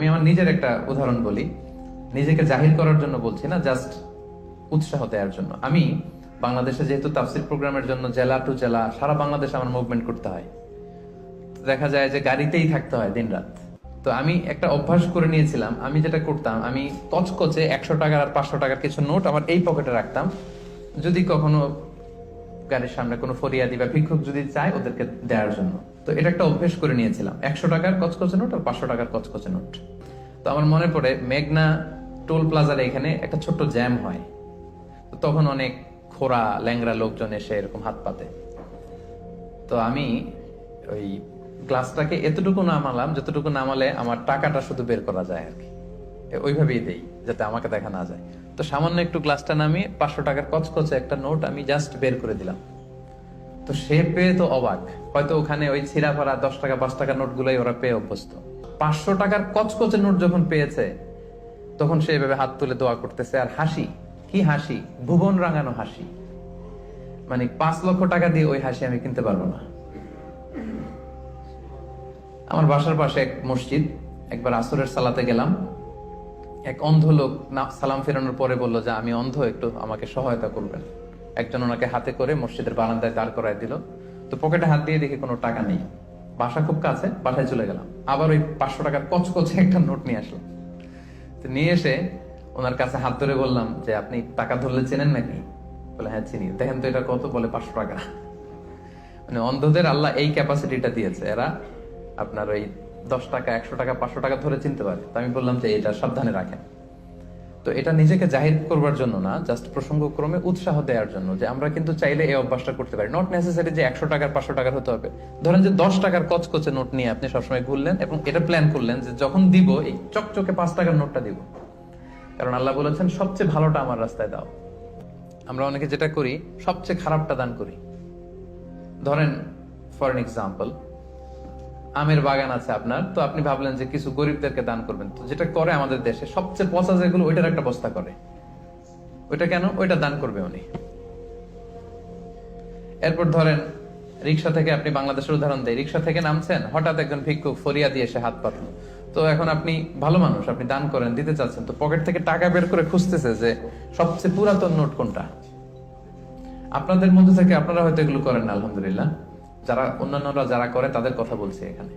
আমি আমার নিজের একটা উদাহরণ বলি। নিজেকে জাহির করার জন্য বলছি না জাস্ট উৎসাহ দেওয়ার জন্য। আমি বাংলাদেশে যেহেতু তাফসির প্রোগ্রামের জন্য জেলা টু জেলা সারা বাংলাদেশে আমার মুভমেন্ট করতে হয়। দেখা যায় যে গাড়িতেই থাকতে হয় দিনরাত। তো আমি একটা অভ্যাস করে নিয়েছিলাম, আমি যেটা করতাম, আমি কচকচে একশো টাকার আর পাঁচশো টাকার কিছু নোট আমার এই পকেটে রাখতাম। যদি কখনো গাড়ির সামনে কোনো ফরিয়াদি বা ভিক্ষুক যদি চায় ওদেরকে দেওয়ার জন্য। তো এটা একটা অভ্যেস করে নিয়েছিলাম। একশো টাকার কচকচে নোট আর পাঁচশো টাকার কচকচে নোট। তো আমার মনে পড়ে, মেঘনা টোল প্লাজার এখানে একটা ছোট্ট জ্যাম হয়। তো তখন অনেক খোরা ল্যাংরা লোকজন এসে এরকম হাত পাতে। তো আমি ওই গ্লাসটাকে এতটুকু নামালাম, যতটুকু নামালে আমার টাকাটা শুধু বের করা যায় আর কি। ওইভাবেই দেই, যাতে আমাকে দেখা না যায়। তো সামান্য একটু গ্লাসটা নামিয়ে পাঁচশো টাকার কচকচে একটা নোট আমি জাস্ট বের করে দিলাম। তো সে পেয়ে তো অবাক। হয়তো ওখানে ওই ছিঁড়া ফাড়া দশ টাকা, পাঁচ টাকার নোটগুলোই ওরা পেয়ে অভ্যস্ত। পাঁচশো টাকার কচকচে নোট যখন পেয়েছে, তখন সে এভাবে হাত তুলে দোয়া করতেছে, আর হাসি? কি হাসি? ভুবন রাঙানো হাসি। মানে পাঁচ লক্ষ টাকা দিয়ে ওই হাসি আমি কিনতে পারব না। আমার বাসার পাশে এক মসজিদ, একবার আসরের সালাতে গেলাম। এক অন্ধ লোক সালাম ফেরানোর পরে বলল যে, আমি অন্ধ, একটু আমাকে সহায়তা করবেন। একজন ওনাকে হাতে করে মসজিদের বারান্দায় দাঁড় করায় দিল। তো পকেটে হাত দিয়ে দেখি কোনো টাকা নেই। বাসা খুব কাছে, বাসায় চলে গেলাম। আবার ওই পাঁচশো টাকার কচকচে একটা নোট নিয়ে আসলাম। তো নিয়ে এসে ওনার কাছে হাত ধরে বললাম যে, আপনি টাকা ধরলে চেনেন নাকি? বলে হ্যাঁ চিনি। দেখেন তো এটা কত? বলে, পাঁচশো টাকা। মানে অন্ধদের আল্লাহ এই ক্যাপাসিটিটা দিয়েছে। এরা আপনার ওই দশ টাকা, একশো টাকা, পাঁচশো টাকা ধরে চিনতে পারে। তো আমি বললাম যে, এটা সাবধানে রাখেন। তো এটা নিজেকে জাহির করবার জন্য না জাস্ট প্রসঙ্গক্রমে উৎসাহ দেওয়ার জন্য যে আমরা কিন্তু চাইলে এই অভ্যাসটা করতে পারি। নট নেসেসারি যে একশো টাকার, পাঁচশো টাকার হতে হবে। ধরেন যে দশ টাকার কচকচে নোট নিয়ে আপনি সবসময় ঘুরলেন এবং এটা প্ল্যান করলেন যে যখন দিব, এই চকচকে পাঁচ টাকার নোটটা দিব। কারণ আল্লাহ বলেছেন, সবচেয়ে ভালোটা আমার রাস্তায় দাও। আমরা অনেকে যেটা করি, সবচেয়ে খারাপটা দান করি। ধরেন ফর এন এক্সাম্পল আমের বাগান আছে আপনার, তো আপনি ভাবলেন যে কিছু গরিবদেরকে দান করবেন। তো যেটা করে আমাদের দেশে, সবচেয়ে পচা যেগুলো ওইটার একটা বস্তা করে। ওইটা কেন? ওইটা দান করবে উনি। এরপর ধরেন, রিক্সা থেকে আপনি বাংলাদেশের উদাহরণ দেয় রিক্সা থেকে নামছেন, হঠাৎ একজন ভিক্ষুক ফরিয়া দিয়ে এসে হাত পাতল। তো এখন আপনি ভালো মানুষ, আপনি দান করেন, দিতে চাচ্ছেন। তো পকেট থেকে টাকা বের করে খুঁজতেছে যে সবচেয়ে পুরাতন নোট কোনটা? আপনাদের মধ্যে থেকে আপনারা হয়তো এগুলো করেন আলহামদুলিল্লাহ। যারা অন্যান্যরা যারা করে তাদের কথা বলছি এখানে।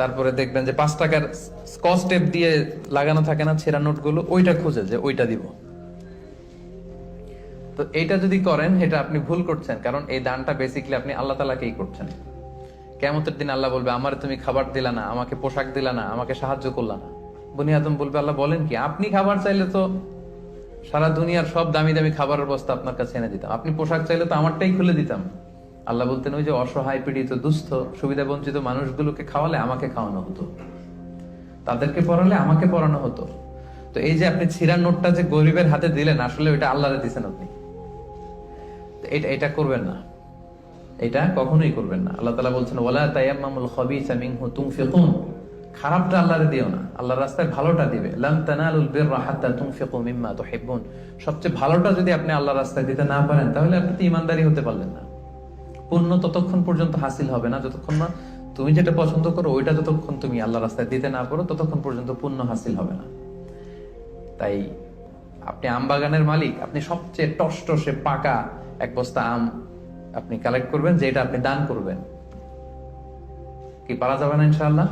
তারপরে দেখবেন যে পাঁচ টাকার স্কচ টেপ দিয়ে লাগানো থাকে না ছেঁড়া নোটগুলো, ওইটা খুঁজে যে ওইটা দিব। তো এইটা যদি করেন, এটা আপনি ভুল করছেন, কারণ এই দানটা বেসিকলি আপনি আল্লাহ তালাকেই করছেন। কেমতের দিন আল্লাহ বলবে, আমার তুমি খাবার দিলা না, আমাকে পোশাক দিলা না, আমাকে সাহায্য করলা না। বনি আদম বলবে, আল্লাহ বলেন কি, আপনি খাবার চাইলে তো সারা দুনিয়ার সব দামি দামি খাবারের বস্তা আপনার কাছে এনে দিতাম। আপনি পোশাক চাইলে তো আমারটাই খুলে দিতাম। আল্লাহ বলতেন, ওই যে অসহায় পীড়িত, দুস্থ, সুবিধা বঞ্চিত মানুষগুলোকে খাওয়ালে আমাকে খাওয়ানো হতো। তাদেরকে পড়ালে আমাকে পড়ানো হতো। তো এই যে আপনি ছিঁড়া নোটটা যে গরিবের হাতে দিলেন, আসলে ওইটা আল্লাহরে দিছেন আপনি। এটা এটা করবেন না। এটা কখনোই করবেন না। আল্লাহ তালা বলছেন ওলা তায়াম্মামুল খবিসা মিনহু তুনফিকুন। খারাপটা আল্লাহরে দিও না। আল্লাহর রাস্তায় ভালোটা দিবে। সবচেয়ে ভালোটা যদি আপনি আল্লাহর রাস্তায় দিতে না পারেন, তাহলে আপনি তো ইমানদারি হতে পারলেন না। পুণ্য ততক্ষণ পর্যন্ত হাসিল হবে না, যতক্ষণ না তুমি যেটা পছন্দ করো, ওইটা যতক্ষণ তুমি আল্লাহ রাস্তায় দিতে না করো ততক্ষণ পর্যন্ত পূর্ণ হাসিল হবে না। তাই আপনি আম বাগানের মালিক, আপনি সবচেয়ে টসটসে পাকা এক বস্তা আম আপনি কালেক্ট করবেন যে এটা আপনি দান করবেন। কি পারা যাবে না ইনশাআল্লাহ?